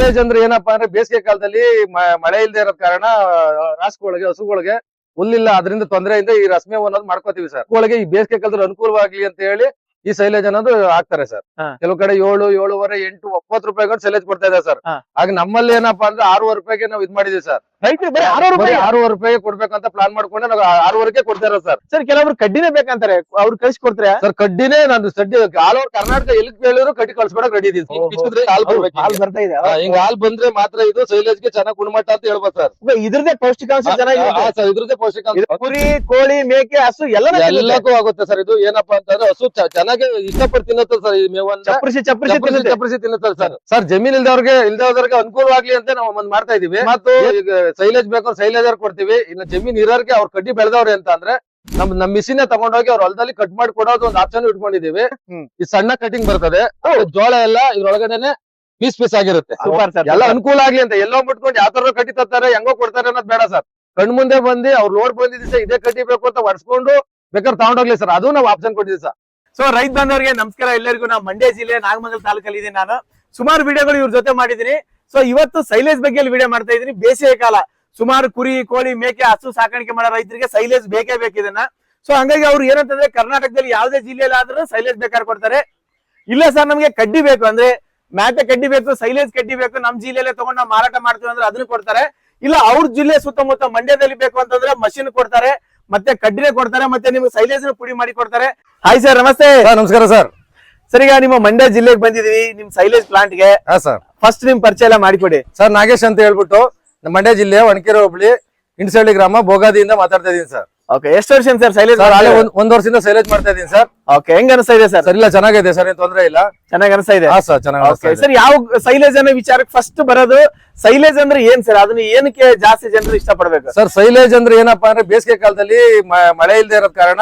Silage ಅಂದ್ರೆ ಏನಪ್ಪಾ ಅಂದ್ರೆ ಬೇಸಿಗೆ ಕಾಲದಲ್ಲಿ ಮಳೆ ಇಲ್ಲದೆ ಇರೋ ಕಾರಣ ರಾಸುಗಳಿಗೆ ಹಸುಗಳಿಗೆ ಹುಲ್ಲಿಲ್ಲ. ಅದರಿಂದ ತೊಂದರೆಯಿಂದ ಈ ರಸ್ಮೆ ಅನ್ನೋದು ಮಾಡ್ಕೋತೀವಿ ಸರ್. ಹಸುಗಳಿಗೆ ಈ ಬೇಸಿಗೆ ಕಾಲದಲ್ಲಿ ಅನುಕೂಲವಾಗ್ಲಿ ಅಂತ ಹೇಳಿ ಈ ಸೈಲೇಜ್ ಅನ್ನೋದು ಹಾಕ್ತಾರೆ ಸರ್. ಕೆಲವು ಕಡೆ ಏಳು ಏಳುವರೆ ಎಂಟು ಒಪ್ಪತ್ತು ರೂಪಾಯಿಗೆ ಸೈಲೇಜ್ ಕೊಡ್ತಾ ಇದೆ ಸರ್. ಹಾಗೆ ಆಗ ನಮ್ಮಲ್ಲಿ ಏನಪ್ಪಾ ಅಂದ್ರೆ ಆರೂವರೆ ರೂಪಾಯಿಗೆ ನಾವು ಇದ್ ಮಾಡಿದೀವಿ ಸರ್. ರೈತರಿಗೆ ಬರೀ ಆರು ಬರೀ ರೂಪಾಯಿ. ಆರೂವರೆ ರೂಪಾಯಿಗೆ ಕೊಡ್ಬೇಕಂತ ಪ್ಲಾನ್ ಮಾಡ್ಕೊಂಡು ನಾವು ಆರೂವರೆಗೆ ಕೊಡ್ತಾರ ಸರ್ ಸರ್ ಕೆಲವರು ಕಡ್ಡಿನೇ ಬೇಕಂತಾರೆ. ಅವ್ರು ಕಳ್ಸಿಕೊಡ್ತಾರೆ. ಸರ್ ಕಡ್ಡಿನೇ ನಾನು ಸಡ್ಡಿ ಆಲ್ ಓವರ್ ಕರ್ನಾಟಕ ಎಲ್ಲಿ ಕೇಳಿದ್ರು ಕಡ್ಡಿ ಕಳ್ಸ್ಕೊಡಕ್ ರೆಡಿ. ಕಿಚ್ಚಿದ್ರೆ ಹಾಲ್ ಬರ್ತಾ ಇದೆ. ಹಿಂಗ್ ಹಾಲ್ ಬಂದ್ರೆ ಮಾತ್ರ ಇದು ಸೈಲೇಜ್ಗೆ ಚೆನ್ನಾಗಿ ಗುಣಮಟ್ಟ ಅಂತ ಹೇಳ್ಬೋದು ಸರ್ ಇದ್ರದೇ ಪೌಷ್ಟಿಕಾಂಶ ಚೆನ್ನಾಗಿ ಸರ್ ಇದ್ರದ್ದೇ ಪೌಷ್ಟಿಕಾಂಶ. ಕುರಿ ಕೋಳಿ ಮೇಕೆ ಹಸು ಎಲ್ಲ ಎಲ್ಲಕ್ಕೂ ಆಗುತ್ತೆ ಸರ್ ಇದು ಏನಪ್ಪಾ ಅಂತಂದ್ರೆ ಹಸು ಚೆನ್ನಾಗಿ ಇಷ್ಟಪಟ್ಟು ತಿನ್ನುತ್ತೆ ಸರ್ ಈ ಮೇವನ್ನ. ಚಪ್ಪರಿಸಿ ಚಪ್ಪರಿಸಿ ಚಪ್ಪರಿಸಿ ತಿನ್ನುತ್ತೆ. ಸರ್ ಸರ್ ಜಮೀನ್ ಇಲ್ದವ್ರಿಗೆ ಇಲ್ದವ್ರಿಗೆ ಅನುಕೂಲವಾಗ್ಲಿ ಅಂತ ನಾವು ಒಂದ್ ಮಾಡ್ತಾ ಇದೀವಿ. ಮತ್ತು ಸೈಲೇಜ್ ಬೇಕು ಸೈಲೇಜರ್ ಕೊಡ್ತೀವಿ. ಇನ್ನು ಜಮೀನ್ ಇರೋರ್ಗೆ ಅವ್ರ ಕಡ್ಡಿ ಬೆಳೆದವ್ರೆ ಅಂತ ಅಂದ್ರೆ ನಮ್ ನಮ್ ಮಿಷಿನ್ ತಗೊಂಡೋಗಿ ಅವ್ರ ಹೊಲದಲ್ಲಿ ಕಟ್ ಮಾಡಿ ಕೊಡೋದು ಒಂದ್ ಆಪ್ಷನ್ ಇಟ್ಕೊಂಡಿದೀವಿ. ಈ ಸಣ್ಣ ಕಟಿಂಗ್ ಬರ್ತದೆ. ಜೋಳ ಎಲ್ಲ ಇದ್ರೊಳಗಡೆನೆ ಪೀಸ್ ಪೀಸ್ ಆಗಿರುತ್ತೆ. ಸೂಪರ್ ಸರ್ ಎಲ್ಲ ಅನುಕೂಲ ಆಗ್ಲಿ ಅಂತ ಎಲ್ಲೋ ಮುಟ್ಕೊಂಡು ಯಾವ ತರ ಕಟ್ಟಿ ತರ್ತಾರೆ ಹೆಂಗೋ ಕೊಡ್ತಾರೆ ಅನ್ನೋದು ಬೇಡ ಸರ್. ಕಣ್ ಮುಂದೆ ಬಂದು ಅವ್ರು ಲೋಡ್ ಬಂದಿದ್ದೀವಿ ಸರ್ ಇದೇ ಕಟ್ಟಿ ಬೇಕು ಅಂತ ಒಡ್ಸ್ಕೊಂಡು ಬೇಕಾದ್ರೆ ತಗೊಂಡೋಗ್ಲಿ ಸರ್. ಅದು ನಾವು ಆಪ್ಷನ್ ಕೊಟ್ಟಿದ್ದೀವಿ ಸರ್. ಸೊ ರೈತ ಬಂದವರಿಗೆ ನಮಸ್ಕಾರ. ಎಲ್ಲರಿಗೂ ನಾವು ಮಂಡ್ಯ ಜಿಲ್ಲೆ ನಾಗಮಂಗಲ ತಾಲೂಕಲ್ಲಿ ಇದ್ದೀನಿ ನಾನು. ಸುಮಾರು ವಿಡಿಯೋಗಳು ಇವ್ರ ಜೊತೆ ಮಾಡಿದ್ದೀನಿ. ಸೊ ಇವತ್ತು ಸೈಲೇಜ್ ಬಗ್ಗೆ ವಿಡಿಯೋ ಮಾಡ್ತಾ ಇದೀನಿ ಬೇಸಿಗೆ ಕಾಲ. ಸುಮಾರು ಕುರಿ, ಕೋಳಿ, ಮೇಕೆ, ಹಸು ಸಾಕಾಣಿಕೆ ಮಾಡೋ ರೈತರಿಗೆ ಸೈಲೇಜ್ ಬೇಕೇ ಬೇಕು ಇದನ್ನ. ಸೊ ಹಂಗಾಗಿ ಅವ್ರು ಏನಂತಂದ್ರೆ ಕರ್ನಾಟಕದಲ್ಲಿ ಯಾವುದೇ ಜಿಲ್ಲೆಯಲ್ಲಿ ಆದ್ರೂ ಸೈಲೇಜ್ ಬೇಕಾದ್ರೆ ಕೊಡ್ತಾರೆ. ಇಲ್ಲ ಸರ್, ನಮಗೆ ಕಡ್ಡಿ ಬೇಕು ಅಂದ್ರೆ ಮ್ಯಾತೆ ಕಡ್ಡಿ ಬೇಕು, ಸೈಲೇಜ್ ಕಡ್ಡಿ ಬೇಕು, ನಮ್ ಜಿಲ್ಲೆಯಲ್ಲೇ ತಗೊಂಡ್ ನಾವು ಮಾರಾಟ ಮಾಡ್ತೀವಿ ಅಂದ್ರೆ ಅದನ್ನು ಕೊಡ್ತಾರೆ. ಇಲ್ಲ, ಅವ್ರ ಜಿಲ್ಲೆ ಸುತ್ತಮುತ್ತ ಮಂಡ್ಯದಲ್ಲಿ ಬೇಕು ಅಂತಂದ್ರೆ ಮಷಿನ್ ಕೊಡ್ತಾರೆ, ಮತ್ತೆ ಕಡ್ಡಿನೇ ಕೊಡ್ತಾರೆ, ಮತ್ತೆ ನಿಮ್ಗೆ ಸೈಲೇಜ್ ಪುಡಿ ಮಾಡಿ ಕೊಡ್ತಾರೆ. ಹಾಯ್ ಸರ್ ನಮಸ್ತೆ. ನಮಸ್ಕಾರ ಸರ್. ಸರ್ ಈಗ ನಿಮ್ಮ ಮಂಡ್ಯ ಜಿಲ್ಲೆಗೆ ಬಂದಿದೀವಿ ನಿಮ್ ಸೈಲೇಜ್ ಪ್ಲಾಂಟ್ಗೆ ಹಾ ಸರ್ ಫಸ್ಟ್ ನಿಮ್ ಪರಿಚಯ ಎಲ್ಲ ಮಾಡಿಕೊಡಿ. ಸರ್ ನಾಗೇಶ್ ಅಂತ ಹೇಳ್ಬಿಟ್ಟು ನಮ್ಮ ಮಂಡ್ಯ ಜಿಲ್ಲೆ ಒಣಕೆರೆ ಹೋಬಳಿ ಇಂಡಸಳ್ಳಿ ಗ್ರಾಮ ಬೋಗಾದಿಯಿಂದ ಮಾತಾಡ್ತಾ ಇದೀನಿ ಸರ್ ಓಕೆ ಎಷ್ಟು ವರ್ಷ ಸರ್ ಸೈಲೇಜ್ ಸರ್ ಅಲ್ಲೇ ಒಂದ್ ಒಂದ್ ವರ್ಷದಿಂದ ಸೈಲೇಜ್ ಮಾಡ್ತಾ ಇದೀನಿ ಸರ್ ಓಕೆ ಹೆಂಗ್ ಅನಿಸ್ತಾ ಇದೆ ಸರ್ ಸರ್ ಇಲ್ಲ ಚೆನ್ನಾಗಿದೆ ಸರ್ ಏನ್ ತೊಂದ್ರೆ ಇಲ್ಲ. ಚೆನ್ನಾಗಿ ಅನಿಸ್ತಾ ಇದೆ? ಹಾ ಸರ್ ಚೆನ್ನಾಗಿ ಓಕೆ ಸರ್ ಯಾವ ಸೈಲೇಜ್ ಅನ್ನೋ ವಿಚಾರಕ್ಕೆ ಫಸ್ಟ್ ಬರೋದು ಸೈಲೇಜ್ ಅಂದ್ರೆ ಏನ್ ಸರ್ ಅದನ್ನ ಏನಕ್ಕೆ ಜಾಸ್ತಿ ಜನರು ಇಷ್ಟಪಡ್ಬೇಕು? ಸರ್ ಸೈಲೇಜ್ ಅಂದ್ರೆ ಏನಪ್ಪಾ ಅಂದ್ರೆ ಬೇಸಿಗೆ ಕಾಲದಲ್ಲಿ ಮ- ಮಳೆ ಇಲ್ಲದೆ ಇರೋ ಕಾರಣ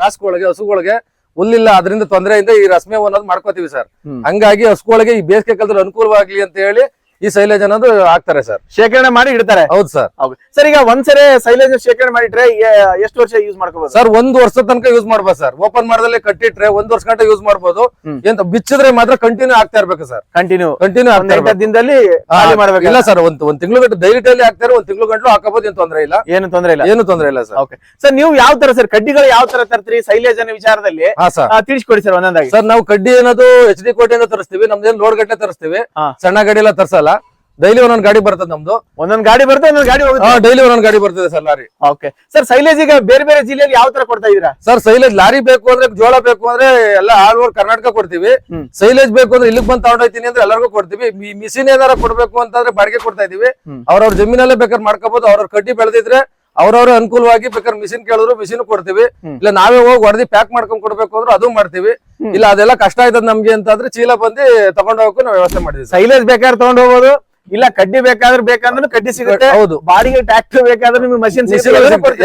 ರಾಸುಗಳಿಗೆ ಹಸುಗಳಿಗೆ ಹುಲ್ಲಿಲ್ಲ ಅದರಿಂದ ತೊಂದರೆಯಿಂದ ಈ ರಸ್ಮೆ ಅನ್ನೋದು ಮಾಡ್ಕೋತೀವಿ ಸರ್. ಹಂಗಾಗಿ ಹಸುಗಳಿಗೆ ಈ ಬೇಸಿಗೆ ಕಾಲದಲ್ಲಿ ಅನುಕೂಲವಾಗ್ಲಿ ಅಂತ ಹೇಳಿ ಈ ಸೈಲೇಜ್ ಅನ್ನೋದು ಹಾಕ್ತಾರೆ ಸರ್. ಶೇಖರಣೆ ಮಾಡಿ ಇಡ್ತಾರೆ. ಹೌದು ಸರ್. ಸರ್ ಈಗ ಒಂದ್ಸರಿ ಸೈಲೇಜ್ ಶೇಖರಣೆ ಮಾಡಿಟ್ರೆ ಎಷ್ಟು ವರ್ಷ ಯೂಸ್ ಮಾಡ್ಕೋಬಹುದು ಸರ್ ಒಂದ್ ವರ್ಷ ತನಕ ಯೂಸ್ ಮಾಡ್ಬೋದು ಸರ್. ಓಪನ್ ಮಾಡದಲ್ಲಿ ಕಟ್ಟಿಟ್ರೆ ಒಂದ್ ವರ್ಷ ಗಂಟೆ ಯೂಸ್ ಮಾಡ್ಬೋದು. ಎಂತ ಬಿಚ್ಚಿದ್ರೆ ಮಾತ್ರ ಕಂಟಿನ್ಯೂ ಆಗ್ತಾ ಇರ್ಬೇಕು ಸರ್. ಕಂಟಿನ್ಯೂ ಕಂಟಿನ್ಯೂ ದಿನದಲ್ಲಿ ಖಾಲಿ ಮಾಡ್ಬೇಕು ಇಲ್ಲ ಸರ್ ಒಂದ್ ಒಂದ್ ತಿಂಗಳು ಗಂಟೆ ಡೈಲಿ ಡೈಲಿ ಹಾಕ್ತಾರೆ ಒಂದ್ ತಿಂಗಳು ಗಂಟಲು ಹಾಕಬಹುದು ಏನ್ ತೊಂದ್ರೆ ಇಲ್ಲ. ಏನು ತೊಂದ್ರೆ ಇಲ್ಲ. ಏನು ತೊಂದ್ರೆ ಇಲ್ಲ ಸರ್. ಓಕೆ ಸರ್ ನೀವು ಯಾವ ತರ ಸರ್ ಕಡ್ಡಿಗಳು ಯಾವ ತರ ತರ್ತೀರಿ ಸೈಲೇಜ್ ಅನ್ನೋ ವಿಚಾರದಲ್ಲಿ? ತಿಳಿಸ್ಕೊಡಿ ಸರ್ ಒಂದೊಂದಾಗಿ. ಸರ್ ನಾವು ಕಡ್ಡಿ ಏನದು ಎಚ್ ಡಿ ಕೋಟೆಯಿಂದ ತರಿಸ್ತೀವಿ ನಮ್ದೇನು ಲೋಡ್ ಗಟ್ಟೆ ತರಿಸ್ತೀವಿ. ಸಣ್ಣ ಗಡಿ ಎಲ್ಲ ತರ್ಸಲ್ಲ. ಡೈಲಿ ಒಂದೊಂದ್ ಗಾಡಿ ಬರ್ತದೆ ನಮ್ದು. ಒಂದೊಂದ್ ಗಾಡಿ ಬರ್ತದೆ ಒಂದೊಂದ್ ಗಾಡಿ ಹೋಗುತ್ತೆ. ಡೈಲಿ ಒಂದೊಂದ್ ಗಾಡಿ ಬರ್ತದೆ sir lorry. Okay sir silage ಈಗ ಬೇರೆ ಬೇರೆ ಜಿಲ್ಲೆಯಲ್ಲಿ ಯಾವ ತರ ಕೊಡ್ತಾ ಇದೀರಾ ಸರ್ ಸೈಲೇಜ್ ಲಾರಿ ಬೇಕು ಅಂದ್ರೆ ಜೋಳ ಬೇಕು ಅಂದ್ರೆ ಎಲ್ಲ ಆಲ್ ಓವರ್ ಕರ್ನಾಟಕ ಕೊಡ್ತೀವಿ. ಸೈಲೇಜ್ ಬೇಕು ಅಂದ್ರೆ ಇಲ್ಲಿಗೆ ಬಂದು ತಗೊಂಡೋಗ್ತೀನಿ ಅಂದ್ರೆ ಎಲ್ಲರಿಗೂ ಕೊಡ್ತೀವಿ. ಮಿಷಿನ್ ಏನಾರ ಕೊಡ್ಬೇಕು ಅಂತಂದ್ರೆ ಬಾಡಿಗೆ ಕೊಡ್ತಾ ಇದೀವಿ. ಅವ್ರವ್ರ ಜಮೀನಲ್ಲೇ ಬೇಕಾದ್ರೆ ಮಾಡ್ಕೋಬಹುದು ಅವ್ರವ್ರ ಕಡ್ಡಿ ಬೆಳೆದಿದ್ರೆ ಅವ್ರವ್ರ ಅನುಕೂಲವಾಗಿ ಬೇಕಾದ್ರೆ ಮಿಷಿನ್ ಕೇಳಿದ್ರು ಮಿಷಿನ್ ಕೊಡ್ತೀವಿ. ಇಲ್ಲ ನಾವೇ ಹೋಗಿ ಹೊಡೆದಿ ಪ್ಯಾಕ್ ಮಾಡ್ಕೊಂಡ್ ಕೊಡ್ಬೇಕು ಅಂದ್ರೆ ಅದು ಮಾಡ್ತೀವಿ. ಇಲ್ಲ ಅದೆಲ್ಲ ಕಷ್ಟ ಆಯ್ತದ ನಮ್ಗೆ ಅಂತಂದ್ರೆ ಚೀಲ ಬಂದು ತಗೊಂಡೋಗಕ್ಕೂ ನಾವು ವ್ಯವಸ್ಥೆ ಮಾಡಿದ್ವಿ ಸೈಲೇಜ್ ಬೇಕಾದ್ರೆ ತಗೊಂಡ್ ಹೋಗ್ಬೋದು ಇಲ್ಲ ಕಡ್ಡಿ ಬೇಕಾದ್ರೆ ಬೇಕಂದ್ರೆ ಕಡ್ಡಿ ಸಿಗುತ್ತೆ. ಹೌದು. ಬಾಡಿಗೆ ಟ್ರ್ಯಾಕ್ಟರ್ ಬೇಕಾದ್ರೆ ನಿಮ್ಗೆ ಮಷಿನ್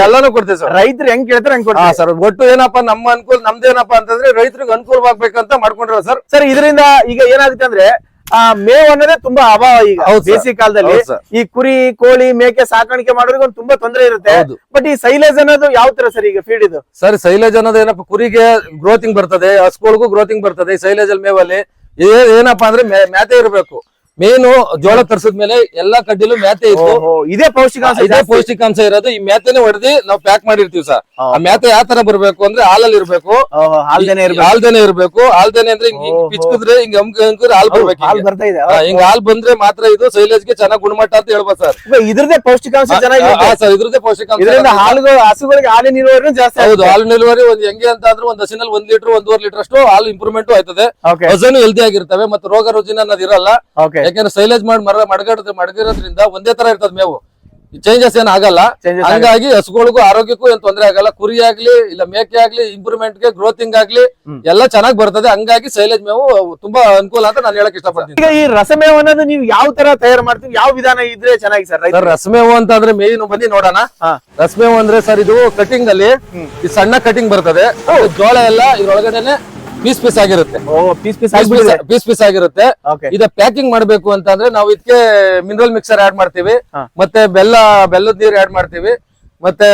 ಎಲ್ಲಾನು ಕೊಡ್ತೇವೆ. ಸರ್. ರೈತರು ಹೆಂಗ್ ಕೇಳ್ತಾರೆ ಹೆಂಗ್ ಕೊಡ್ತಾರೆ ಸರ್. ಒಟ್ಟು ಏನಪ್ಪಾ ನಮ್ಮ ಅನುಕೂಲ ನಮ್ದೇನಪ್ಪಾ ಅಂತಂದ್ರೆ ರೈತರಿಗೆ ಅನುಕೂಲವಾಗ್ಬೇಕಂತ ಮಾಡ್ಕೊಂಡಿರೋ ಸರ್. ಸರ್ ಇದರಿಂದ ಈಗ ಏನಾಗುತ್ತೆ ಅಂದ್ರೆ ಆ ಮೇವ್ ಅನ್ನೋದೇ ತುಂಬಾ ಅಭಾವ ಈಗ. ಬೇಸಿಗೆ ಕಾಲದಲ್ಲಿ ಈ ಕುರಿ ಕೋಳಿ ಮೇಕೆ ಸಾಕಾಣಿಕೆ ಮಾಡೋರಿಗೆ ಒಂದು ತುಂಬಾ ತೊಂದರೆ ಇರುತ್ತೆ. ಬಟ್ ಈ ಸೈಲೇಜ್ ಅನ್ನೋದು ಯಾವ ತರ ಸರ್ ಈಗ ಫೀಡ್ ಇದು? ಸರ್ ಸೈಲೇಜ್ ಅನ್ನೋದು ಏನಪ್ಪ ಕುರಿಗೆ ಗ್ರೋತಿಂಗ್ ಬರ್ತದೆ ಹಸುಗಳಿಗೂ ಗ್ರೋತಿಂಗ್ ಬರ್ತದೆ ಈ ಸೈಲೇಜ್ ಅಲ್ಲಿ ಮೇವಲ್ಲಿ. ಏನಪ್ಪಾ ಅಂದ್ರೆ ಮ್ಯಾ- ಮ್ಯಾತೆ ಇರಬೇಕು. ಮೇನು ಜೋಳ ತರ್ಸಿದ್ಮೇಲೆ ಎಲ್ಲಾ ಕಡ್ಡಿಲು ಮ್ಯಾತೆ ಇತ್ತು. ಇದೇ ಪೌಷ್ಟಿಕಾಂಶ ಇದೇ ಪೌಷ್ಟಿಕಾಂಶ ಇರೋದು. ಈ ಮ್ಯಾತೆನೆ ಹೊಡೆದಿ ನಾವು ಪ್ಯಾಕ್ ಮಾಡಿರ್ತೀವಿ ಸರ್. ಆ ಮ್ಯಾತೆ ಯಾವ ತರ ಬರ್ಬೇಕು ಅಂದ್ರೆ ಹಾಲಲ್ಲಿ ಇರ್ಬೇಕು. ಹಾಲ್ದೇನೆ ಇರ್ಬೇಕು. ಹಾಲ್ದೇನೆ ಇರ್ಬೇಕು. ಹಾಲ್ದೇನೆ ಅಂದ್ರೆ ಹಿಂಗ್. ಪಿಚ್ಕಿದ್ರೆ ಹಿಂಗ್ ಹಂಗ್ ಹಂಗಿದ್ರೆ ಹಾಲ್ ಬರ್ಬೇಕು ಹಾಲ್ ಹಿಂಗೆ. ಹಾಲ್ ಬಂದ್ರೆ ಮಾತ್ರ ಇದು ಸೈಲೇಜ್ಗೆ ಚೆನ್ನಾಗ್ ಗುಣಮಟ್ಟ ಅಂತ ಹೇಳ್ಬೋದು ಸರ್. ಇದ್ರದೇ ಪೌಷ್ಟಿಕಾಂಶ ಸರ್ ಇದ್ರದ್ದೇ ಪೌಷ್ಟಿಕಾಂಶ ಇದರಿಂದ ಹಾಲುಗಳು ಹಸುಗಳಿಗೆ ಹಾಲಿನ ಇಳುವರಿ ಜಾಸ್ತಿ ಹೌದು. ಹಾಲು ಇಳುವರಿ ಒಂದ್ ಹೆಂಗೆ ಅಂತ ಅಂದ್ರೆ ಒಂದ್ ಹಸಿನಲ್ಲಿ ಒಂದ್ ಲೀಟರ್ ಒಂದೂವರೆ ಲೀಟರ್ ಅಷ್ಟು ಹಾಲು ಇಂಪ್ರೂವ್ಮೆಂಟ್ ಆಯ್ತದೆ. ಹಸನು ಹೆಲ್ದಿ ಆಗಿರ್ತವೆ ಮತ್ತೆ ರೋಗ ರುಜಿನ ಅನ್ನೋದು ಇರಲ್ಲ. ಓಕೆ ಯಾಕಂದ್ರೆ ಸೈಲೇಜ್ ಮಾಡಿ ಮರ ಮಡಗಡ ಮಡಗಿರೋದ್ರಿಂದ ಒಂದೇ ತರ ಇರ್ತದ ಮೇವು. ಚೇಂಜಸ್ ಏನ್ ಆಗಲ್ಲ. ಹಂಗಾಗಿ ಹಸುಗಳಿಗೂ ಆರೋಗ್ಯಕ್ಕೂ ಏನ್ ತೊಂದರೆ ಆಗಲ್ಲ. ಕುರಿ ಆಗ್ಲಿ ಇಲ್ಲ ಮೇಕೆ ಆಗ್ಲಿ ಇಂಪ್ರೂವ್ಮೆಂಟ್ಗೆ ಗ್ರೋತಿಂಗ್ ಆಗ್ಲಿ. ಎಲ್ಲ ಚೆನ್ನಾಗಿ ಬರ್ತದೆ. ಹಂಗಾಗಿ ಸೈಲೇಜ್ ಮೇವು ತುಂಬಾ ಅನುಕೂಲ ಅಂತ ನಾನು ಹೇಳಕ್ ಇಷ್ಟಪಡ್ತೀನಿ. ಈಗ ಈ ರಸಮೇವು ಅನ್ನೋದು ನೀವು ಯಾವ ತರ ತಯಾರು ಮಾಡ್ತೀವಿ ಯಾವ ವಿಧಾನ ಇದ್ರೆ ಚೆನ್ನಾಗಿ ಸರ್ ರಸಮೇವು ಅಂತ ಅಂದ್ರೆ ಮೇಯ್ನು ಬನ್ನಿ ನೋಡೋಣ. ರಸಮೇವು ಅಂದ್ರೆ ಸರ್ ಇದು ಕಟಿಂಗ್ ಅಲ್ಲಿ ಈ ಸಣ್ಣ ಕಟಿಂಗ್ ಬರ್ತದೆ. ಜೋಳ ಎಲ್ಲ ಇದ್ರೊಳಗಡೆನೆ ಪೀಸ್ ಪೀಸ್ ಆಗಿರುತ್ತೆ. ಓ ಪೀಸ್ ಪೀಸ್ ಪೀಸ್ ಪೀಸ್ ಆಗಿರುತ್ತೆ. ಇದ ಪ್ಯಾಕಿಂಗ್ ಮಾಡ್ಬೇಕು ಅಂತಂದ್ರೆ ನಾವು ಇದಕ್ಕೆ ಮಿನರಲ್ ಮಿಕ್ಸರ್ ಆಡ್ ಮಾಡ್ತೀವಿ. ಹಾ. ಮತ್ತೆ ಬೆಲ್ಲ ಬೆಲ್ಲದ ನೀರು ಆಡ್ ಮಾಡ್ತೀವಿ. ಮತ್ತೆ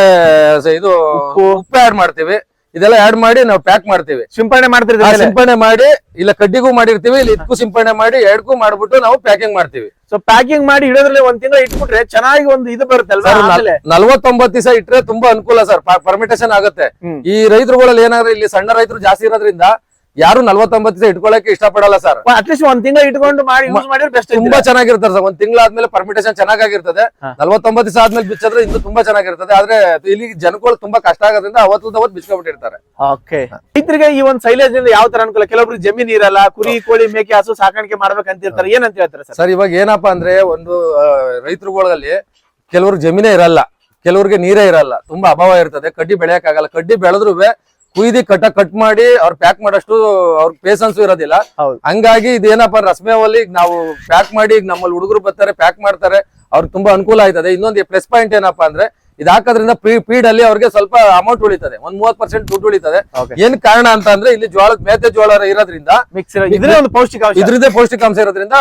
ಸ- ಇದು ಉಪ್ಪು. ಉಪ್ಪು ಆಡ್ ಮಾಡ್ತೀವಿ. ಇದೆಲ್ಲ ಆಡ್ ಮಾಡಿ ನಾವು ಪ್ಯಾಕ್ ಮಾಡ್ತೀವಿ. ಸಿಂಪಡಣೆ ಆ ಮಾಡ್ತಿರ್ತಾರೆ ಸಿಂಪಡಣೆ ಮಾಡಿ ಇಲ್ಲ ಕಡ್ಡಿಗೂ ಮಾಡಿರ್ತೀವಿ ಇಲ್ಲ ಇದಕ್ಕೂ ಸಿಂಪಡಣೆ ಮಾಡಿ ಎರಡಕ್ಕೂ ಮಾಡ್ಬಿಟ್ಟು ನಾವು ಪ್ಯಾಕಿಂಗ್ ಮಾಡ್ತೀವಿ. ಸೊ ಪ್ಯಾಕಿಂಗ್ ಮಾಡಿ ಇಡೋದ್ರಲ್ಲಿ ಒಂದ್ ತಿಂಗಳ ಇಟ್ಬಿಟ್ರೆ ಚೆನ್ನಾಗಿ ಒಂದು ಇದು ಸರ್ ಆಮೇಲೆ? ನಲ್ವತ್ತೊಂಬತ್ತು ದಿವಸ ಇಟ್ರೆ ತುಂಬಾ ಅನುಕೂಲ ಸರ್ ಪರ್ಮಿಟೇಷನ್ ಆಗುತ್ತೆ. ಹ್ಮ್. ಈ ರೈತರುಗಳಲ್ಲಿ ಏನಾದ್ರೆ ಇಲ್ಲಿ ಸಣ್ಣ ರೈತರು ಜಾಸ್ತಿ ಇರೋದ್ರಿಂದ ಯಾರು ನಲ್ವತ್ತೊಂಬತ್ತು ದಿವಸ ಇಟ್ಕೊಳಕ್ಕೆ ಇಷ್ಟಪಡಲ್ಲ ಸರ್ ಅಟ್ಲೀಸ್ಟ್ ಒಂದ್ ತಿಂಗಳು ಇಟ್ಕೊಂಡು ಮಾಡಿ ಯೂಸ್ ಮಾಡಿದ್ರೆ ಬೆಸ್ಟ್ ತುಂಬಾ ಚೆನ್ನಾಗಿರ್ತಾರೆ ಸರ್ ಒಂದ್ ತಿಂಗಳಾದ್ಮೇಲೆ ಪರ್ಮಿಟೇಷನ್ ಚೆನ್ನಾಗಿರ್ತದೆ. ನಲ್ವತ್ತೊಂಬತ್ತು ದಿವಸ ಆದ್ಮೇಲೆ ಬಿಚ್ಚಿದ್ರೆ ಇನ್ನು ತುಂಬಾ ಚೆನ್ನಾಗಿರ್ತದೆ. ಆದ್ರೆ ಇಲ್ಲಿ ಜನಗಳು ತುಂಬಾ ಕಷ್ಟ ಆಗೋದ್ರಿಂದ ಅವತ್ತು ಅವತ್ತು ಬಿಚ್ಕೊಂಡ್ಬಿಟ್ಟಿರ್ತಾರೆ. ಓಕೆ ರೈತರಿಗೆ ಈ ಒಂದು ಸೈಲೇಜ್ ಇಂದ ಯಾವ ತರ ಅನುಕೂಲ? ಕೆಲವೊಬ್ರು ಜಮೀನ್ ಇರಲ್ಲ ಕುರಿ ಕೋಳಿ ಮೇಕೆ ಹಸು ಸಾಕಾಣಿಕೆ ಮಾಡ್ಬೇಕಂತಿರ್ತಾರೆ. ಏನಂತ ಹೇಳ್ತಾರೆ ಸರ್ ಸರ್ ಇವಾಗ ಏನಪ್ಪಾ ಅಂದ್ರೆ ಒಂದು ರೈತರುಗಳಲ್ಲಿ ಕೆಲವರು ಜಮೀನೇ ಇರಲ್ಲ. ಕೆಲವ್ರಿಗೆ ನೀರೇ ಇರಲ್ಲ. ತುಂಬಾ ಅಭಾವ ಇರ್ತದೆ. ಕಡ್ಡಿ ಬೆಳೆಯಕ್ಕಾಗಲ್ಲ. ಕಡ್ಡಿ ಬೆಳೆದ್ರು ಕುಯ್ದಿ ಕಟ್ಟ ಕಟ್ ಮಾಡಿ ಅವ್ರ ಪ್ಯಾಕ್ ಮಾಡಷ್ಟು ಅವ್ರ ಪೇಸನ್ಸ್ ಇರೋದಿಲ್ಲ. ಹಂಗಾಗಿ ಇದೇನಪ್ಪ ರಸ್ಮೇವಲ್ಲಿ ನಾವು ಪ್ಯಾಕ್ ಮಾಡಿ ಈಗ ನಮ್ಮಲ್ಲಿ ಹುಡುಗರು ಬರ್ತಾರೆ ಪ್ಯಾಕ್ ಮಾಡ್ತಾರೆ ಅವ್ರಿಗೆ ತುಂಬಾ ಅನುಕೂಲ ಆಯ್ತದೆ. ಇನ್ನೊಂದು ಪ್ಲಸ್ ಪಾಯಿಂಟ್ ಏನಪ್ಪಾ ಅಂದ್ರೆ ಇದು ಹಾಕೋದ್ರಿಂದ ಫೀಡ್ ಅಲ್ಲಿ ಅವ್ರಿಗೆ ಸ್ವಲ್ಪ ಅಮೌಂಟ್ ಉಳಿತದೆ. ಒಂದ್ ಮೂವತ್ ಪರ್ಸೆಂಟ್ ದುಡ್ಡು ಉಳಿತದೆ. ಏನ್ ಕಾರಣ ಅಂತ ಅಂದ್ರೆ ಇಲ್ಲಿ ಜೋಳದ ಮೇತೆ ಜೋಳ ಇರೋದ್ರಿಂದ ಮಿಕ್ಸ್ ಇದ್ರೆ ಒಂದು ಪೌಷ್ಟಿಕಾಂಶ. ಇದ್ರಿಂದ ಪೌಷ್ಟಿಕಾಂಶ ಇರೋದ್ರಿಂದ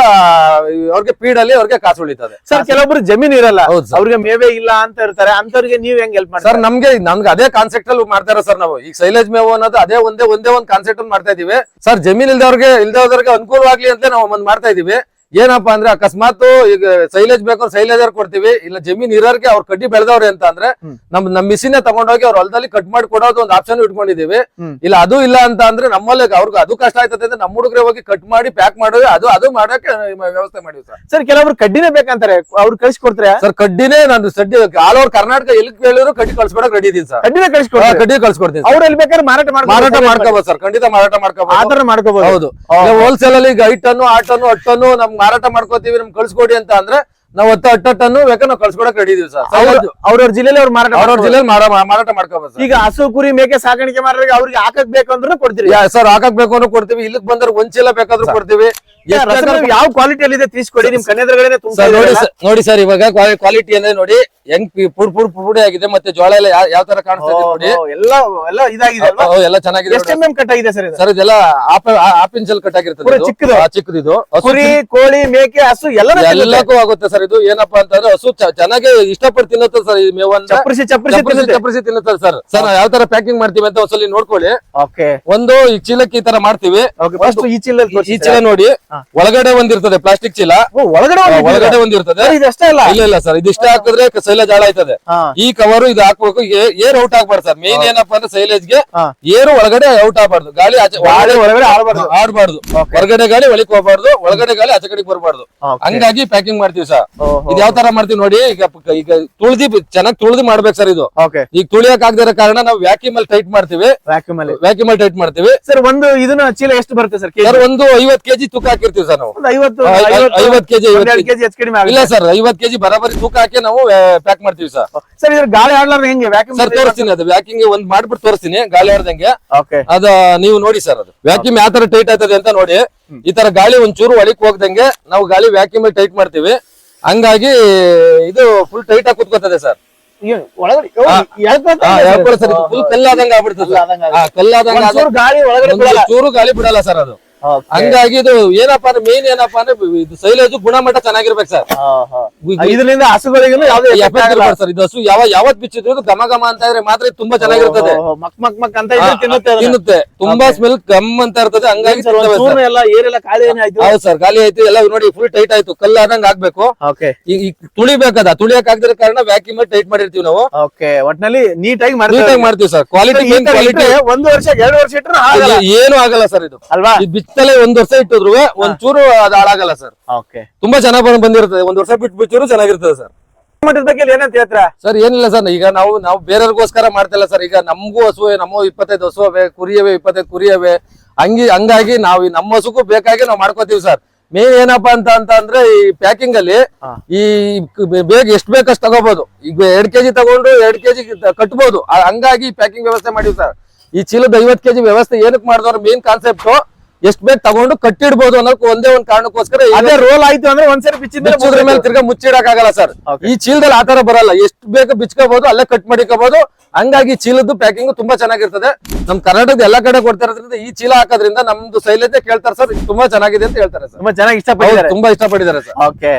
ಅವ್ರಿಗೆ ಫೀಡ್ ಅಲ್ಲಿ ಅವ್ರಿಗೆ ಕಾಸು ಉಳಿತದೆ. ಸರ್ ಕೆಲವೊಬ್ರು ಜಮೀನ್ ಇರಲ್ಲ. ಸರ್. ಅವ್ರಿಗೆ ಮೇವೆ ಇಲ್ಲ ಅಂತ ಇರ್ತಾರೆ. ಅಂತವ್ರಿಗೆ ನೀವ್ ಹೆಂಗ್ ಹೆಲ್ಪ್ ಸರ್ ಮಾಡ್ತಾರೆ ನಮ್ಗೆ ನಮ್ಗೆ ಅದೇ ಕಾನ್ಸೆಪ್ಟ್ ಅಲ್ಲಿ ಮಾಡ್ತಾರ ಸರ್ ನಾವು. ಈಗ ಸೈಲೇಜ್ ಮೇವು ಅನ್ನೋದು ಅದೇ ಒಂದೇ ಒಂದೇ ಒಂದ್ ಕಾನ್ಸೆಪ್ಟ್ ಅಲ್ಲಿ ಮಾಡ್ತಾ ಇದೀವಿ. ಸರ್ ಜಮೀನ್ ಇಲ್ದವ್ರಿಗೆ ಇಲ್ದವ್ರಿಗೆ ಅನುಕೂಲವಾಗ್ಲಿ ಅಂತ ನಾವು ಒಂದ್ ಮಾಡ್ತಾ ಇದೀವಿ. ಏನಪ್ಪಾ ಅಂದ್ರೆ ಅಕಸ್ಮಾತ್ ಈಗ ಸೈಲೇಜ್ ಬೇಕು ಸೈಲೇಜರ್ ಕೊಡ್ತೀವಿ ಇಲ್ಲ ಜಮೀನ್ ಇರೋರ್ಗೆ ಅವ್ರ ಕಡ್ಡಿ ಬೆಳೆದವ್ರೆ ಅಂತ ಅಂದ್ರೆ. ನಮ್ ನಮ್ ಮಿಷಿನ್ ತಗೊಂಡೋಗಿ ಅವ್ರ ಹೊಲದಲ್ಲಿ ಕಟ್ ಮಾಡಿ ಕೊಡೋದು ಒಂದು ಆಪ್ಷನ್ ಇಟ್ಕೊಂಡಿದೀವಿ. ಇಲ್ಲ ಅದು ಇಲ್ಲ ಅಂತ ಅಂದ್ರೆ ನಮ್ಮಲ್ಲಿ ಅವ್ರಿಗೆ ಅದು ಕಷ್ಟ ಆಯ್ತದೆ ಅಂದ್ರೆ ನಮ್ಮ ಹುಡುಗರೆ ಹೋಗಿ ಕಟ್ ಮಾಡಿ ಪ್ಯಾಕ್ ಮಾಡೋದು ಅದು ಅದು ಮಾಡಕ್ಕೆ ವ್ಯವಸ್ಥೆ ಮಾಡಿವಿ ಸರ್. ಸರ್ ಕೆಲವೊಬ್ರು ಕಡ್ಡಿನೇ ಬೇಕಂತಾರೆ ಅವ್ರು ಕಳ್ಸಿಕೊಡ್ತಾರೆ ಸರ್ ಕಡ್ಡಿನೇ ನಾನು ಸಡ್ಡಿ ಆಲ್ ಓವರ್ ಕರ್ನಾಟಕ ಎಲ್ಲಿ ಕೇಳಿದ್ರು ಕಡ್ಡಿ ಕಳ್ಸ್ಕೊಡಕ್ ರೆಡಿ ಇದೀನಿ ಸರ್. ಕಡ್ಡಿನೇ ಕಳಿಸ್ಕೊಡ್ತೀನಿ ಕಳ್ಸಿಕೊಡ್ತಾರೆ ಕಡ್ಡಿ ಕಳ್ಸ್ಕೊಡ್ತೀನಿ. ಅವ್ರು ಎಲ್ಲಿ ಬೇಕಾದ್ರೆ ಮಾರಾಟ ಮಾರಾಟ ಮಾಡ್ಕೋಬಹುದು ಸರ್ ಖಂಡಿತ ಮಾರಾಟ ಮಾಡ್ಕೋಬಹುದು ಆತರ ಮಾಡ್ಕೋಬಹುದು ಹೌದು. ಹೋಲ್ಸೇಲ್ ಅಲ್ಲಿ ಈಗ ಐಟನ್ನು ಆಟನ್ನು ಅಟ್ಟನ್ನು ನಮ್ಗೆ ಮಾರಾಟ ಮಾಡ್ಕೋತೀವಿ ನಮ್ಗೆ ಕಳ್ಸ್ಕೊಡಿ ಅಂತ ಅಂದ್ರೆ ನಾವು ಹತ್ತು ಹತ್ತು ಟನ್ನು ಬೇಕಾದ್ರೆ ನಾವು ಕಳ್ಸ್ಕೊಡಕ್ ರೆಡಿ ಇದೀವಿ ಸರ್. ಅವ್ರವ್ರ ಜಿಲ್ಲೆಲಿ ಅವ್ರು ಮಾರಾಟ ಅವ್ರವ್ರ ಜಿಲ್ಲೆಲಿ ಜಿಲ್ಲೆಯಲ್ಲಿ ಮಾರಾಟ ಮಾಡ್ಕೋಬೋದು ಈಗ ಹಸು ಕುರಿ ಮೇಕೆ ಸಾಕಾಣಿಕೆ ಮಾಡಿದ್ರೆ ಅವ್ರಿಗೆ ಹಾಕಕ್ ಬೇಕಂದ್ರೂ ಕೊಡ್ತೀವಿ ಸರ್ ಹಾಕಕ್ ಬೇಕು ಅಂದ್ರೆ ಕೊಡ್ತೀವಿ. ಇಲ್ಲಿಗೆ ಬಂದ್ರೆ ಒಂದ್ ಚೀಲ ಬೇಕಾದ್ರೂ ಕೊಡ್ತೀವಿ. ಯಾವ ಕ್ವಾಲಿಟಿಯಲ್ಲಿ ಇದೆ ತಿಳಿಸ್ಕೊಡಿ ನಿಮ್ ಕಣ್ಣೆದ್ರಗಡೆ ನೋಡಿ ಸರ್ ನೋಡಿ ಸರ್ ಇವಾಗ ಕ್ವಾಲಿಟಿ ಅಂದ್ರೆ ನೋಡಿ ಹೆಂಗ್ ಪಿ- ಪುಡ್ ಪುಡ್ ಪುಡಿ ಆಗಿದೆ ಮತ್ತೆ ಜೋಳ ಎಲ್ಲ ಯಾವ- ಯಾವ ತರ ಕಾಣಿಸ್ತಾ ಇದೆ ನೋಡಿ. ಎಲ್ಲ ಎಲ್ಲ ಇದಾಗಿದೆ ಅಲ್ವಾ? ಎಲ್ಲ ಚೆನ್ನಾಗಿದೆ ಎಷ್ಟು ಎಂ ಎಂ ಕಟ್ ಆಗಿದೆ ಸರ್ ಇದು? ಸರ್ ಇದೆಲ್ಲ ಆಪ್ ಆಪ್ ಇಂಚಲ್ ಕಟ್ ಆಗಿರ್ತದೆ ಪೂರ ಇದು. ಚಿಕ್ಕದು. ಆ, ಚಿಕ್ಕದು ಇದು. ಹಸು ಕುರಿ ಕೋಳಿ ಮೇಕೆ ಹಸು ಎಲ್ಲ ಎಲ್ಲಕ್ಕೂ ಆಗುತ್ತೆ ಸರ್ ಇದು. ಏನಪ್ಪಾ ಅಂತಂದ್ರೆ ಹಸು ಚ- ಚೆನ್ನಾಗಿ ಇಷ್ಟಪಟ್ಟು ತಿನ್ನುತ್ತೆ ಸರ್ ಈ ಮೇವನ್ ಚಪ್ಪರಿಸಿ ಚಪ್ಪರಿಸಿ ಚಪ್ಪರಿಸಿ ಚಪ್ಪರಿಸಿ ತಿನ್ನುತ್ತೆ ಸರ್. ಸರ್ ನಾವು ಯಾವ ತರ ಪ್ಯಾಕಿಂಗ್ ಮಾಡ್ತೀವಿ ಅಂತ ಒಂದ್ಸಲಿ ನೋಡ್ಕೊಳ್ಳಿ. ಓಕೆ ಒಂದು ಈ ಚೀಲಕ್ಕೆ ಈ ತರ ಮಾಡ್ತೀವಿ. ಓಕೆ ಫಸ್ಟ್ ಈ ಚೀಲ ಈ- ಚೀಲ ನೋಡಿ. ಒಳಗಡೆ ಒಂದಿರ್ತದೆ ಪ್ಲಾಸ್ಟಿಕ್ ಚೀಲ. ಒಳಗಡೆ ಒಳಗಡೆ ಒಂದಿರ್ತದೆ. ಇದಷ್ಟೇ ಅಲ್ಲ. ಇಲ್ಲ ಇಲ್ಲ ಸರ್ ಇದಿಷ್ಟ ಹಾಕಿದ್ರೆ ಸೈಲೇಜ್ ಹಾಳಾಯ್ತದೆ. ಆಯ್ತದೆ ಈ ಕವರ್ ಇದು ಹಾಕ್ಬೇಕು ಏರ್ ಔಟ್ ಆಗ್ಬಾರ್ದು ಸರ್. ಮೇನ್ ಏನಪ್ಪಾ ಅಂದ್ರೆ ಸೈಲೇಜ್ಗೆ. ಏರು ಒಳಗಡೆ ಔಟ್ ಆಗ್ಬಾರ್ದು. ಗಾಳಿ ಒಳಗಡೆ ಆಡ್ಬಾರ್ದು. ಹೊರಗಡೆ ಗಾಳಿ ಒಳಗೆ ಹೋಗ್ಬಾರ್ದು ಒಳಗಡೆ ಗಾಳಿ ಆಚೆ ಕಡೆಗೆ ಬರಬಾರ್ದು. ಹಂಗಾಗಿ ಪ್ಯಾಕಿಂಗ್ ಮಾಡ್ತೀವಿ ಸರ್. ಇದು ಯಾವ ತರ ಮಾಡ್ತೀವಿ ನೋಡಿ ಈಗ ಈಗ ತುಳ್ದಿ ಚೆನ್ನಾಗಿ ತುಳ್ದಿ ಮಾಡ್ಬೇಕು ಸರ್ ಇದು. ಈಗ ತುಳಿಯಕ್ ಆಗದಿರೋ ಕಾರಣ ನಾವು ವ್ಯಾಕ್ಯೂಮ್ ಅಲ್ಲಿ ಟೈಟ್ ಮಾಡ್ತೀವಿ. ವ್ಯಾಕ್ಯೂಮ್ ಅಲ್ಲಿ. ವ್ಯಾಕ್ಯೂಮ್ ಅಲ್ಲಿ ಟೈಟ್ ಮಾಡ್ತೀವಿ. ಸರ್ ಒಂದು ಇದನ್ನ ಚೀಲ ಎಷ್ಟು ಬರುತ್ತೆ ಸರ್? ಒಂದು ಐವತ್ ಕೆಜಿ ತೂಕ ಹಾಕಿರ್ತೀವಿ ಸರ್ ನಾವು. ಐವತ್ತು ಐವತ್ತು ಕೆಜಿ ಇಲ್ಲ ಸರ್ ಐವತ್ ಕೆಜಿ ಬರಾಬರಿ ತೂಕ ಹಾಕಿ ನಾವು ಪ್ಯಾಕ್ ಮಾಡ್ತೀವಿ ಸರ್. ಸರ್ ಇದ್ರ ಗಾಳಿ ಆಡ್ಲಾರ್ದ ಹೆಂಗೆ? ವ್ಯಾಕ್ಯೂಮ್ ಸರ್ ತೋರಿಸ್ತೀನಿ ಅದು. ವ್ಯಾಕಿಂಗ್ ಒಂದ್ ಮಾಡ್ಬಿಟ್ಟು ತೋರಿಸ್ತೀನಿ ಗಾಳಿ ಆಡ್ದಂಗೆ. ಅದ ನೀವು ನೋಡಿ ಸರ್ ಅದು. ವ್ಯಾಕ್ಯೂಮ್ ಯಾವ ತರ ಟೈಟ್ ಆಯ್ತದೆ ಅಂತ ನೋಡಿ. ಈ ತರ ಗಾಳಿ ಒಂಚೂರು ಒಳಕ್ ಹೋಗ್ದಂಗೆ ನಾವು ಗಾಳಿ ವ್ಯಾಕ್ಯೂಮ್ ಟೈಟ್ ಮಾಡ್ತೀವಿ. ಹಂಗಾಗಿ ಇದು ಫುಲ್ ಟೈಟ್ ಆಗಿ ಕುತ್ಕೋತದೆ ಸರ್. ಫುಲ್ ಕಲ್ಲಾದಂಗ ಆಗ್ಬಿಡ್ತದೆ. ಕಲ್ಲಾದಂಗ ಚೂರು ಗಾಳಿ ಬಿಡಲ್ಲ ಸರ್ ಅದು. ಹಂಗಾಗಿ ಇದು ಏನಪ್ಪಾ ಅಂದ್ರೆ ಮೇನ್ ಏನಪ್ಪಾ ಅಂದ್ರೆ ಇದು ಸೈಲೇಜ್ ಗುಣಮಟ್ಟ ಚೆನ್ನಾಗಿರ್ಬೇಕು ಸರ್. ಇದರಿಂದ ಹಸುಗಳಿಗೂ ಯಾವ್ದು ಎಫೆಕ್ಟ್. ಸರ್. ಇದು ಹಸು ಯಾವ ಯಾವತ್ ಬಿಚ್ಚಿದ್ರು ಘಮ ಘಮ ಅಂತ ಇದ್ರೆ ಮಾತ್ರ ತುಂಬಾ ಚೆನ್ನಾಗಿರ್ತದೆ. ಮಕ್ ಮಕ್ ಮಕ್ ಅಂತ ತಿನ್ನುತ್ತೆ ತಿನ್ನುತ್ತೆ. ತುಂಬಾ ಸ್ಮೆಲ್ ಗಮ್ ಅಂತ ಇರ್ತದೆ. ಹಂಗಾಗಿ ಹೌದು ಸರ್ ಖಾಲಿ ಆಯ್ತು. ಎಲ್ಲ ನೋಡಿ ಫುಲ್ ಟೈಟ್ ಆಯ್ತು. ಕಲ್ಲು ಆದಂಗ್ ಆಗ್ಬೇಕು. ಓಕೆ ಈಗ ತುಳಿಬೇಕಾದ ತುಳಿಯಕ್ ಆಗದಿರೋ ಕಾರಣ ವ್ಯಾಕ್ಯೂಮ್ ಟೈಟ್ ಮಾಡಿರ್ತೀವಿ ನಾವು. ಓಕೆ ಒಟ್ನಲ್ಲಿ ನೀಟಾಗಿ ನೀಟಾಗಿ ಮಾಡ್ತೀವಿ ಸರ್. ಕ್ವಾಲಿಟಿ ಒಂದು ವರ್ಷ ಎರಡು ವರ್ಷ ಇಟ್ಟರೆ ಆಗಲ್ಲ ಏನು ಆಗಲ್ಲ ಸರ್ ಇದು. ಅಲ್ವಾ? ಬಿತ್ತಲೆ ಒಂದ್ ವರ್ಷ ಇಟ್ಟಿದ್ರು. ಒಂಚೂರು ಅದು ಹಾಳಾಗಲ್ಲ ಸರ್ ಓಕೆ ತುಂಬಾ ಚೆನ್ನಾಗಿ ಬಂದ್- ಬಂದಿರ್ತದೆ. ಒಂದ್ ವರ್ಷ ಬಿಟ್ಟು ಬಿಚ್ಚೂರು ಚೆನ್ನಾಗಿರ್ತದೆ ಸರ್ ಏನಂತ ಹೇಳ್ತೀರಾ? ಸರ್ ಏನಿಲ್ಲ ಸರ್ ಈಗ ನಾವು ನಾವು ಬೇರೆಯವ್ರಿಗೋಸ್ಕರ ಮಾಡ್ತಿಲ್ಲ ಸರ್ ಈಗ ನಮಗೂ ಹಸುವೆ ನಮ್ಮ ಇಪ್ಪತ್ತೈದು ಹಸುವೆ ಕುರಿಯವೇ ಇಪ್ಪತ್ತೈದು ಕುರಿಯವೆ. ಹಂಗಿ ಹಂಗಾಗಿ ನಾವು ನಮ್ಮ ಹಸುಗೂ ಬೇಕಾಗಿ ನಾವು ಮಾಡ್ಕೋತೀವಿ ಸರ್ ಮೇನ್ ಏನಪ್ಪಾ ಅಂತ ಅಂತ ಅಂದ್ರೆ ಈ ಪ್ಯಾಕಿಂಗ್ ಅಲ್ಲಿ ಈ ಬೇಗ ಎಷ್ಟ್ ಬೇಕಷ್ಟು ತಗೋಬಹುದು ಈಗ ಎರಡ್ ಕೆಜಿ ತಗೊಂಡು ಎರಡ್ ಕೆಜಿ ಕಟ್ಬಹುದು ಹಂಗಾಗಿ ಪ್ಯಾಕಿಂಗ್ ವ್ಯವಸ್ಥೆ ಮಾಡಿವಿ ಸರ್ ಈ ಚೀಲದ ಐವತ್ ಕೆಜಿ ವ್ಯವಸ್ಥೆ ಏನಕ್ಕೆ ಮಾಡಿದವ್ರ ಮೇನ್ ಕಾನ್ಸೆಪ್ಟ್ ಎಷ್ಟ್ ಬೇಗ ತಗೊಂಡು ಕಟ್ಟಿಡಬಹುದು ಅನ್ನೋದಕ್ಕೆ ಒಂದೇ ಒಂದ್ ಕಾರಣಕ್ಕೋಸ್ಕರ ಅದೇ ರೋಲ್ ಆಯ್ತು ಅಂದ್ರೆ ಒಂದ್ಸರಿ ಬಿಚ್ಚಿದ್ರೆ ಬಿಚ್ಚೋದ್ರ ಮೇಲೆ ತಿರ್ಗಾ ಮುಚ್ಚಿಡಕ್ ಆಗಲ್ಲ ಸರ್. ಈ ಚೀಲದಲ್ಲಿ ಆತರ ಬರಲ್ಲ. ಎಷ್ಟು ಬೇಗ ಬಿಚ್ಕೋಬಹುದು ಅಲ್ಲೇ ಕಟ್ ಮಾಡಿಕೋಬಹುದು ಹಂಗಾಗಿ ಚೀಲದ್ದು ಪ್ಯಾಕಿಂಗ್ ತುಂಬಾ ಚೆನ್ನಾಗಿರ್ತದೆ. ನಮ್ ಕರ್ನಾಟಕದ ಎಲ್ಲಾ ಕಡೆ ಕೊಡ್ತಾ ಇರೋದ್ರಿಂದ ಈ ಚೀಲ ಹಾಕೋದ್ರಿಂದ ನಮ್ದು ಶೈಲತೆ ಕೇಳ್ತಾರೆ ಸರ್. ತುಂಬಾ ಚೆನ್ನಾಗಿದೆ ಅಂತ ಹೇಳ್ತಾರೆ ಸರ್. ತುಂಬಾ ಚೆನ್ನಾಗಿ ಇಷ್ಟಪಟ್ಟಿದ್ದಾರೆ. ತುಂಬಾ ಇಷ್ಟಪಟ್ಟಿದ್ದಾರೆ ಸರ್. ಓಕೆ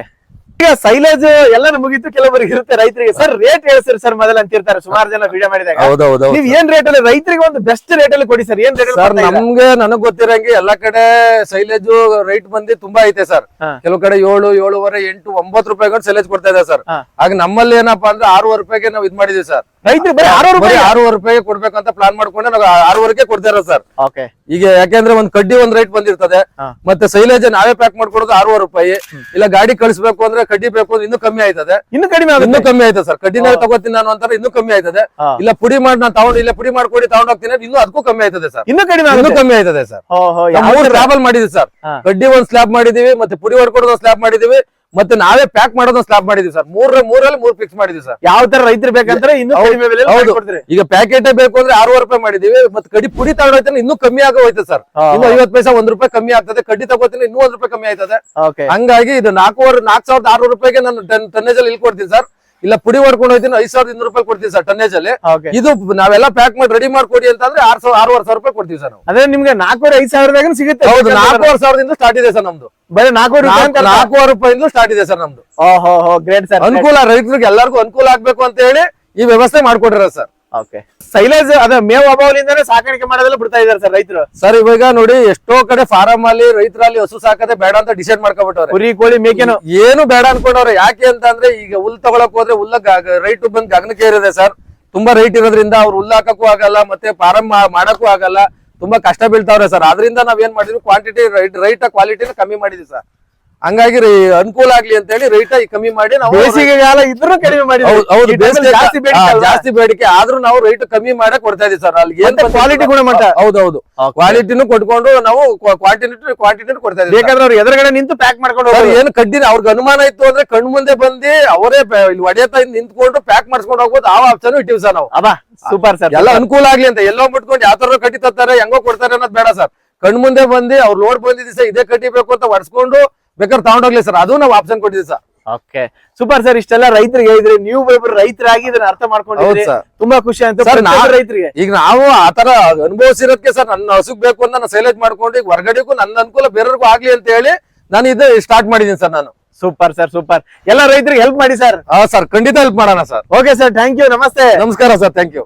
ಈಗ ಸೈಲೇಜ್ ಎಲ್ಲ ಮುಗಿತು ಕೆಲವರಿಗೆ ಇರುತ್ತೆ ರೈತರಿಗೆ. ಸರ್ ರೇಟ್ ಹೇಳ್ತೀರಿ ಸರ್ ಮೊದಲ ಅಂತಿರ್ತಾರೆ. ಸುಮಾರು ಜನ ವಿಡಿಯೋ ಮಾಡಿದಾಗ. ಹೌದೌದು ನೀವ್ ಏನ್ ರೇಟ್ ಅಲ್ಲಿ ರೈತರಿಗೆ ಒಂದು ಬೆಸ್ಟ್ ರೇಟ್ ಅಲ್ಲಿ ಕೊಡಿ ಸರ್ ಏನ್ ರೇಟ್ ಸರ್ ನಮ್ಗೆ ನನಗ್ ಗೊತ್ತಿರಂಗೆ ಎಲ್ಲಾ ಕಡೆ ಸೈಲೇಜ್ ರೈಟ್ ಬಂದಿ ತುಂಬಾ ಐತೆ ಸರ್ ಕೆಲವು ಕಡೆ ಏಳು ಏಳುವರೆ ಎಂಟು ಒಂಬತ್ತು ರೂಪಾಯಿ ಸೈಲೇಜ್ ಕೊಡ್ತಾ ಇದೆ ಸರ್. ಆಗ ನಮ್ಮಲ್ಲಿ ಏನಪ್ಪಾ ಅಂದ್ರೆ ಆರೂವರೆ ರೂಪಾಯಿಗೆ ನಾವು ಇದ್ ಮಾಡಿದೀವಿ ಸರ್ ರೈತರಿಗೆ ಬರೀ ಆರು ಬರೀ ರೂಪಾಯಿ. ಆರೂವರೆ ಕೊಡ್ಬೇಕಂತ ಪ್ಲಾನ್ ಮಾಡ್ಕೊಂಡೆ ನಾವು ಆರೂವರೆಗೆ ಕೊಡ್ತಾ ಇರೋದು ಸರ್ ಓಕೆ ಈಗ ಯಾಕೆಂದ್ರೆ ಒಂದ್ ಕಡ್ಡಿ ಒಂದ್ ರೇಟ್ ಬಂದಿರ್ತದೆ. ಹಾ. ಮತ್ತೆ ಸೈಲೇಜ್ ನಾವೇ ಪ್ಯಾಕ್ ಮಾಡ್ಕೊಡೋದು ಆರೂವರೆ ರೂಪಾಯಿ. ಇಲ್ಲ ಗಾಡಿ ಕಳಿಸ್ಬೇಕು ಅಂದ್ರೆ ಕಡ್ಡಿ ಬೇಕು ಅಂದ್ರೆ ಇನ್ನೂ ಕಮ್ಮಿ ಆಯ್ತದೆ. ಇನ್ನು ಕಡಿಮೆ ಇನ್ನೂ ಆಗುತ್ತೆ ಕಮ್ಮಿ ಆಯ್ತದೆ ಸರ್ ಕಡ್ಡಿನ ತಗೋತೀನಿ ನಾನು ಅಂತಾರೆ ಇನ್ನೂ ಕಮ್ಮಿ ಆಯ್ತದೆ. ಹಾ. ಇಲ್ಲ ಪುಡಿ ಮಾಡಿ ನಾನು ತಗೊಂಡು ಇಲ್ಲ ಪುಡಿ ಮಾಡ್ಕೊಡಿ ತಗೊಂಡ್ ಹೋಗ್ತೀನಿ ಅಂದ್ರೆ ಇನ್ನೂ ಅದಕ್ಕೂ ಕಮ್ಮಿ ಆಯ್ತದೆ ಸರ್ ಇನ್ನು ಕಡಿಮೆ ಇನ್ನೂ ಆಗುತ್ತೆ. ಕಮ್ಮಿ ಆಯ್ತದೆ ಸರ್ ಓಹೋ ಮೂರು ಸ್ಲಾಬ್ ಮಾಡಿದ್ವಿ ಸರ್ ಹಾ. ಕಡ್ಡಿ ಒಂದ್ ಸ್ಲಾಬ್ ಮಾಡಿದೀವಿ ಮತ್ತೆ ಪುಡಿ ಹೊಡ್ಕೊಡೋದು ಸ್ಲಾಬ್ ಮಾಡಿದೀವಿ. ಮತ್ತೆ ನಾವೇ ಪ್ಯಾಕ್ ಮಾಡೋದು ಸ್ಲಾಬ್ ಮಾಡಿದೀವಿ ಸರ್ ಮೂರ ಮೂರಲ್ಲಿ ಮೂರ್ ಫಿಕ್ಸ್ ಮಾಡಿದೀವಿ ಸರ್ ಯಾವ ತರ ರೈತರು ಬೇಕಂದ್ರೆ ಇನ್ನು ಹೌದು, ಕಡಿಮೆ ಬೆಲೆ ಹೌದು. ಕೊಡ್ತೀರಿ ಈಗ ಪ್ಯಾಕೆಟ್ ಬೇಕು ಅಂದ್ರೆ ಆರೂವರೆ ರೂಪಾಯಿ ಮಾಡಿದೀವಿ. ಮತ್ತೆ ಕಡಿ ಪುಡಿ ತಗೊಂಡೋಯ್ತಾನೆ ಇನ್ನೂ ಕಮ್ಮಿ ಆಗೋ ಹೋಯ್ತು ಸರ್ ಇನ್ನು. ಐವತ್ ಪೈಸಾ ಒಂದ್ ರೂಪಾಯಿ ಕಮ್ಮಿ ಆಗ್ತದೆ. ಕಡ್ಡಿ ತಗೋತೀನಿ ಇನ್ನೂ ಒಂದ್ ರೂಪಾಯಿ ಕಮ್ಮಿ ಆಯ್ತದೆ. ಹಂಗಾಗಿ ಇದು ನಾಲ್ಕೂವರೆ ನಾಲ್ಕ್ ಸಾವಿರದ ಆರ್ನೂರು ರೂಪಾಯಿಗೆ ನಾನು ಟನ್ ಟನ್ನೇಜ್ ಅಲ್ಲಿ ಇಲ್ಲಿ ಸರ್ ಇಲ್ಲ ಪುಡಿ ಮಾಡ್ಕೊಂಡ್ ಹೋಗ್ತೀನಿ ಐದ್ ಸಾವಿರದ ಇನ್ನೂರು ರೂಪಾಯಿ ಕೊಡ್ತೀವಿ ಸರ್ ಟನ್ನೇಜ್ ಅಲ್ಲಿ. ಇದು ನಾವೆಲ್ಲ ಪ್ಯಾಕ್ ಮಾಡಿ ರೆಡಿ ಮಾಡ್ಕೊಡಿ ಅಂತಂದ್ರೆ ಆರ್ ಸಾವಿರ ಆರೂವರೆ ಸಾವಿರ ರೂಪಾಯಿ ಕೊಡ್ತೀವಿ ಸರ್ ನಾವು. ಅದೇ ನಿಮ್ಗೆ ನಾಲ್ಕೂವರೆ ಐದು ಸಾವಿರದಾಗ ಸಿಗುತ್ತೆ. ಹೌದು ನಾಲ್ಕೂವರೆ ಸಾವಿರದಿಂದ ಸ್ಟಾರ್ಟ್ ಇದೆ ಸರ್ ನಮ್ದು. ಬರೀ ನಾಲ್ಕೂವರೆ ಅಂತ ನಾಲ್ಕೂವರೆ ರೂಪಾಯಿಂದ ಸ್ಟಾರ್ಟ್ ಇದೆ ಸರ್ ನಮ್ದು. ಓಹೋ ಗ್ರೇಟ್ ಸರ್ ಅನುಕೂಲ ರೈತರಿಗೆ ಎಲ್ಲರಿಗೂ ಅನುಕೂಲ ಆಗ್ಬೇಕು ಅಂತ ಹೇಳಿ ಈ ವ್ಯವಸ್ಥೆ ಮಾಡ್ಕೊಟ್ಟಿರ ಸರ್. ಓಕೆ ಸೈಲೇಜ್ ಅದ ಮೇವು ಅಭಾವದಿಂದಾನೇ ಸಾಕಾಣಿಕೆ ಮಾಡೋದೆಲ್ಲ ಬಿಡ್ತಾ ಇದಾರೆ ಸರ್ ರೈತರು. ಸರ್ ಇವಾಗ ನೋಡಿ ಎಷ್ಟೋ ಕಡೆ ಫಾರಂ ಅಲ್ಲಿ ರೈತರಲ್ಲಿ ಹಸು ಸಾಕದೆ ಬೇಡ ಅಂತ ಡಿಸೈಡ್ ಮಾಡ್ಕೊಬಿಟ್ಟವ್ರೆ. ಕುರಿ ಕೋಳಿ ಮೇಕೆನು. ಏನು ಬೇಡ ಅನ್ಕೊಂಡವ್ರೆ. ಯಾಕೆ ಅಂತ ಅಂದ್ರೆ ಈಗ ಹುಲ್ ತಗೊಳಕ್ ಹೋದ್ರೆ ಹುಲ್ಲ ರೈಟ್ ಬಂದ್ ಗಗನಕ್ಕೆ ಏರಿದೆ ಸರ್. ತುಂಬಾ ರೈಟ್ ಇರೋದ್ರಿಂದ ಅವ್ರು ಹುಲ್ ಹಾಕಕ್ಕೂ ಆಗಲ್ಲ ಮತ್ತೆ ಫಾರಂ ಮಾಡಕ್ಕೂ ಆಗಲ್ಲ. ತುಂಬಾ ಕಷ್ಟ ಬೀಳ್ತಾವ್ರೆ ಸರ್. ಅದರಿಂದ ನಾವ್ ಏನ್ ಮಾಡಿದ್ವಿ ಕ್ವಾಂಟಿಟಿ ರೈಟ್ ರೈಟ್ ಕ್ವಾಲಿಟಿನ ಕಮ್ಮಿ ಮಾಡಿದ್ವಿ ಸರ್. ಹಂಗಾಗಿ ರೈ- ಅನುಕೂಲ ಆಗ್ಲಿ ಅಂತ ಹೇಳಿ ರೈಟ್ ಕಮ್ಮಿ ಮಾಡಿ ನಾವು ಬೇಸಿಗೆಗಾಲ ಇದ್ರೂ ಕಡಿಮೆ ಮಾಡಿ ಹೌದು, ಜಾಸ್ತಿ ಬೇಡಿಕೆ ಜಾಸ್ತಿ ಬೇಡಿಕೆ. ಆದ್ರೂ ನಾವು ರೈಟ್ ಕಮ್ಮಿ ಮಾಡಕ್ ಕೊಡ್ತಾ ಇದೀವಿ ಸರ್. ಅಲ್ಲಿ ಏನ್ ಕ್ವಾಲಿಟಿ ಗುಣಮಟ್ಟ. ಹೌದೌದು. ಕ್ವಾಲಿಟಿನೂ ಕೊಟ್ಕೊಂಡು ನಾವು ಕ್ವಾಂಟಿಟಿ ಕ್ವಾಂಟಿಟಿ ಕೊಡ್ತಾ ಇದೀವಿ ಯಾಕಂದ್ರೆ ಬೇಕಾದ್ರೆ ಅವ್ರು ಎದುರುಗಡೆ ನಿಂತು ಪ್ಯಾಕ್ ಮಾಡ್ಕೊಂಡು ಏನು ಕಡ್ಡಿನ ಅವ್ರಿಗೆ ಅನುಮಾನ ಇತ್ತು ಅಂದ್ರೆ ಕಣ್ ಮುಂದೆ ಬಂದು ಅವರೇ ಇಲ್ಲಿ ಒಡೆಯತ ನಿಂತ್ಕೊಂಡು ಪ್ಯಾಕ್ ಮಾಡಿಸ್ಕೊಂಡು ಹೋಗ್ಬೋದು. ಆ ಆಪ್ಷನ್ ಇಟ್ಟಿವಿ ಸರ್ ನಾವು. ಅಬ್ಬಾ ಸೂಪರ್ ಸರ್. ಎಲ್ಲ ಅನುಕೂಲ ಆಗ್ಲಿ ಅಂತ. ಎಲ್ಲೋ ಮುಟ್ಕೊಂಡು ಯಾವ ತರ ಕಟ್ಟಿ ತತ್ತಾರೆ ಹೆಂಗೋ ಕೊಡ್ತಾರೆ ಅನ್ನೋದು ಬೇಡ ಸರ್. ಕಣ್ ಮುಂದೆ ಬಂದು ಅವ್ರು ಲೋಡ್ ಬಂದಿದ್ದೀವಿ ಸರ್ ಇದೇ ಕಟ್ಟಿಬೇಕು ಅಂತ ಒಡ್ಸ್ಕೊಂಡು ಬೇಕಾದ್ರೆ ತಗೊಂಡೋಗ್ಲಿ ಸರ್. ಅದು ನಾವು ಆಪ್ಷನ್ ಕೊಟ್ಟಿದ್ದೀವಿ ಸರ್. ಓಕೆ ಸೂಪರ್ ಸರ್ ಇಷ್ಟೆಲ್ಲ ರೈತರಿಗೆ ಹೇಳಿದ್ರಿ. ನೀವು ಒಬ್ಬರು ರೈತರಾಗಿ ಇದನ್ನ ಅರ್ಥ ಮಾಡ್ಕೊಂಡಿದ್ರಿ. ಹೌದು ಸರ್. ತುಂಬಾ ಖುಷಿ ಅಂತ ಸರ್, ನಾ- ರೈತರಿಗೆ. ಈಗ ನಾವು ಆತರ ಅನುಭವಿಸಿರೋದಕ್ಕೆ ಸರ್ ನನ್ನ ಹಸುಗ್ ಬೇಕು ಅಂತ ನಾನು ಸೈಲೇಜ್ ಮಾಡ್ಕೊಂಡು ಈಗ ಹೊರಗಡೆಗೂ ನನ್ನ ಅನುಕೂಲ ಬೇರೆಯವ್ರಿಗೂ ಆಗ್ಲಿ ಅಂತ ಹೇಳಿ ನಾನು ಇದು ಸ್ಟಾರ್ಟ್ ಮಾಡಿದ್ದೀನಿ ಸರ್ ನಾನು. ಸೂಪರ್ ಸರ್ ಸೂಪರ್ ಎಲ್ಲ ರೈತರಿಗೆ ಹೆಲ್ಪ್ ಮಾಡಿ ಸರ್. ಹಾ ಸರ್ ಖಂಡಿತ ಹೆಲ್ಪ್ ಮಾಡೋಣ sir. Okay sir thank you ನಮಸ್ತೆ. ನಮಸ್ಕಾರ ಸರ್ ಥ್ಯಾಂಕ್ ಯು